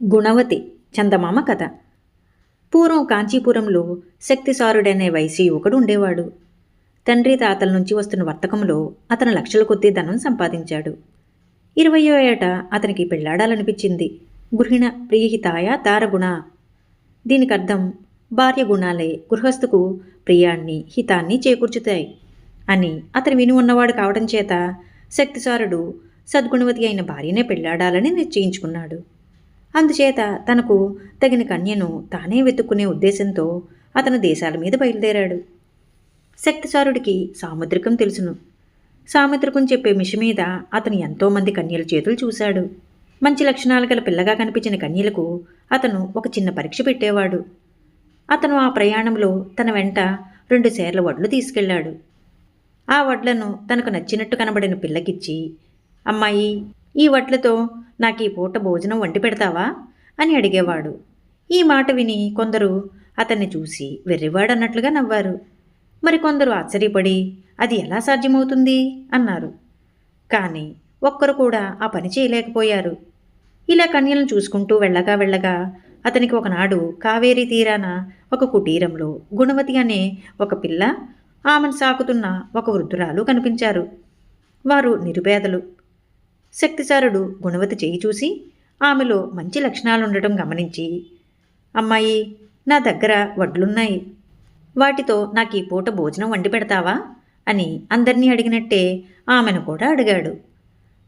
గుణవతి చందమామ కథ. పూర్వం కాంచీపురంలో శక్తిసారుడనే వైశ్య యువకుడు ఉండేవాడు. తండ్రి తాతల నుంచి వస్తున్న వర్తకంలో అతను లక్షల కొద్దీ ధనం సంపాదించాడు. ఇరవయో ఏట అతనికి పెళ్ళాడాలనిపించింది. గృహిణ ప్రియహితాయ తారగుణ. దీనికి అర్థం భార్య గుణాలే గృహస్థుకు ప్రియాన్ని హితాన్ని చేకూర్చుతాయి అని అతను విని ఉన్నవాడు కావడం చేత శక్తిసారుడు సద్గుణవతి అయిన భార్యనే పెళ్ళాడాలని నిశ్చయించుకున్నాడు. అందుచేత తనకు తగిన కన్యను తానే వెతుక్కునే ఉద్దేశంతో అతను దేశాల మీద బయలుదేరాడు. శక్తిసారుడికి సాముద్రికం తెలుసును. సాముద్రికం చెప్పే మిషి మీద అతను ఎంతోమంది కన్యల చేతులు చూశాడు. మంచి లక్షణాలు గల పిల్లగా కనిపించిన కన్యలకు అతను ఒక చిన్న పరీక్ష పెట్టేవాడు. అతను ఆ ప్రయాణంలో తన వెంట రెండు సేర్ల వడ్లు తీసుకెళ్ళాడు. ఆ వడ్లను తనకు నచ్చినట్టు కనబడిన పిల్లకిచ్చి అమ్మాయి ఈ వట్లతో నాకు ఈ పూట భోజనం వండి పెడతావా? అని అడిగేవాడు. ఈ మాట విని కొందరు అతన్ని చూసి వెర్రివాడన్నట్లుగా నవ్వారు. మరికొందరు ఆశ్చర్యపడి అది ఎలా సాధ్యమవుతుంది? అన్నారు. కానీ ఒక్కరు కూడా ఆ పని చేయలేకపోయారు. ఇలా కన్యలను చూసుకుంటూ వెళ్ళగా వెళ్ళగా అతనికి ఒకనాడు కావేరీ తీరాన ఒక కుటీరంలో గుణవతి అనే ఒక పిల్ల ఆమెను సాకుతున్న ఒక వృద్ధురాలు కనిపించారు. వారు నిరుపేదలు. శక్తిసారుడు గుణవతి చేయి చూసి ఆమెలో మంచి లక్షణాలుండటం గమనించి అమ్మాయి నా దగ్గర వడ్లున్నాయి. వాటితో నాకు ఈ పూట భోజనం వండి పెడతావా? అని అందరినీ అడిగినట్టే ఆమెను కూడా అడిగాడు.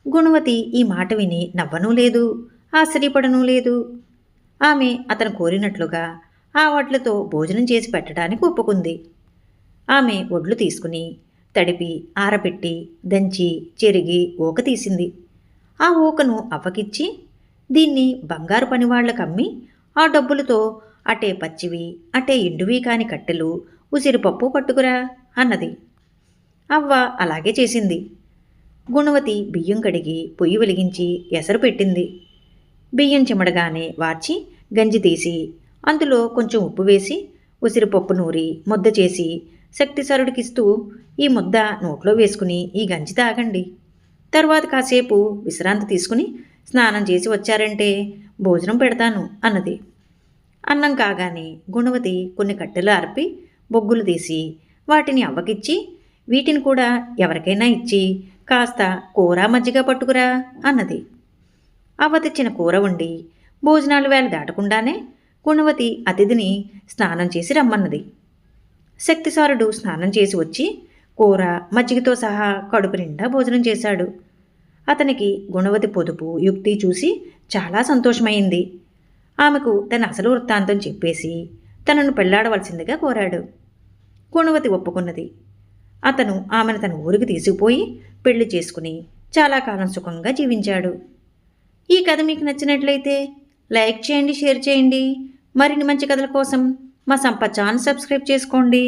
గుణవతి ఈ మాట విని నవ్వనూ లేదు ఆశ్చర్యపడనూ లేదు. ఆమె అతను కోరినట్లుగా ఆ వడ్లతో భోజనం చేసి పెట్టడానికి ఒప్పుకుంది. ఆమె వడ్లు తీసుకుని తడిపి ఆరబెట్టి దంచి చెరిగి ఊక తీసింది ఆ ఊకను అవ్వకిచ్చి దీన్ని బంగారు పనివాళ్ళకు అమ్మి ఆ డబ్బులతో అటే పచ్చివి అటే ఎండువి కాని కట్టెలు ఉసిరిపప్పు పట్టుకురా అన్నది. అవ్వ అలాగే చేసింది. గుణవతి బియ్యం కడిగి పొయ్యి వెలిగించి ఎసరు పెట్టింది. బియ్యం చెమడగానే వార్చి గంజి తీసి అందులో కొంచెం ఉప్పు వేసి ఉసిరిపప్పు నూరి ముద్ద చేసి శక్తిసరుడికిస్తూ ఈ ముద్ద నోట్లో వేసుకుని ఈ గంజి తాగండి. తర్వాత కాసేపు విశ్రాంతి తీసుకుని స్నానం చేసి వచ్చారంటే భోజనం పెడతాను అన్నది. అన్నం కాగానే గుణవతి కొన్ని కట్టెలు అర్పి బొగ్గులు తీసి వాటిని అవ్వకిచ్చి వీటిని కూడా ఎవరికైనా ఇచ్చి కాస్త కూర మజ్జిగ పట్టుకురా అన్నది. అవ్వ తెచ్చిన కూర వండి భోజనాలు వేళ దాటకుండానే గుణవతి అతిథిని స్నానం చేసి రమ్మన్నది. శక్తిసారుడు స్నానం చేసి వచ్చి కూర మజ్జిగతో సహా కడుపు నిండా భోజనం చేశాడు. అతనికి గుణవతి పొదుపు యుక్తి చూసి చాలా సంతోషమైంది. ఆమెకు తన అసలు వృత్తాంతం చెప్పేసి తనను పెళ్ళాడవలసిందిగా కోరాడు. గుణవతి ఒప్పుకున్నది. అతను ఆమెను తన ఊరికి తీసుకుపోయి పెళ్ళి చేసుకుని చాలా కాలం సుఖంగా జీవించాడు. ఈ కథ మీకు నచ్చినట్లయితే లైక్ చేయండి షేర్ చేయండి. మరిన్ని మంచి కథల కోసం మా సంపత్ ఛానల్ సబ్స్క్రైబ్ చేసుకోండి.